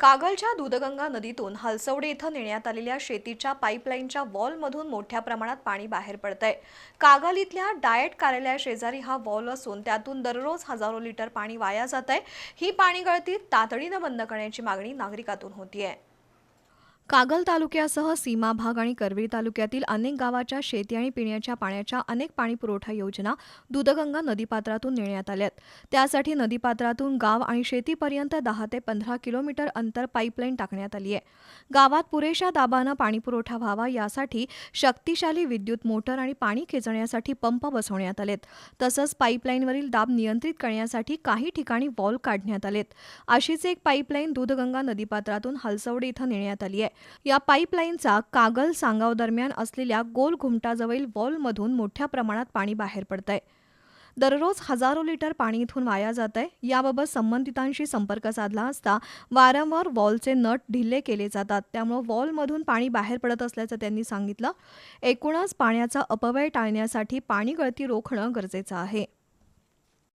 कागलच्या दूधगंगा नदीतून हलसवडे इथं नेण्यात आलेल्या शेतीच्या पाईपलाईनच्या वॉलमधून मोठ्या प्रमाणात पाणी बाहेर पडतंय. कागल इथल्या डाएट कार्यालयाशेजारी हा वॉल असून त्यातून दररोज हजारो लिटर पाणी वाया जात आहे ही पाणी गळती तातडीनं बंद करण्याची मागणी नागरिकातून होतीये. कागल तालुक्यासह सीमा भाग आणि करवीर तालुक्यातील अनेक गावाच्या शेती आणि पिण्याच्या पाण्याच्या अनेक पाणीपुरवठा योजना दूधगंगा नदीपात्रातून नेण्यात आल्यात. त्यासाठी नदीपात्रातून गाव आणि शेतीपर्यंत दहा ते पंधरा किलोमीटर अंतर पाईपलाईन टाकण्यात आली आहे. गावात पुरेशा दाबानं पाणीपुरवठा व्हावा यासाठी शक्तिशाली विद्युत मोटर आणि पाणी खेचण्यासाठी पंप बसवण्यात आलेत. तसंच पाईपलाईनवरील दाब नियंत्रित करण्यासाठी काही ठिकाणी वॉल काढण्यात आलेत. अशीच एक पाईपलाईन दूधगंगा नदीपात्रातून हलसवडे इथं नेण्यात आली आहे. या पाईपलाईनचा कागल सांगाव दरम्यान असलेल्या गोल घुमटाजवळील वॉलमधून मोठ्या प्रमाणात पाणी बाहेर पडत आहे दररोज हजारो लिटर पाणी इथून वाया जात आहे याबाबत संबंधितांशी संपर्क साधला असता वारंवार वॉलचे नट ढिल्ले केले जातात. त्यामुळे वॉलमधून पाणी बाहेर पडत असल्याचं त्यांनी सांगितलं. एकूणच पाण्याचा अपव्यय टाळण्यासाठी पाणी गळती रोखणं गरजेचं आहे.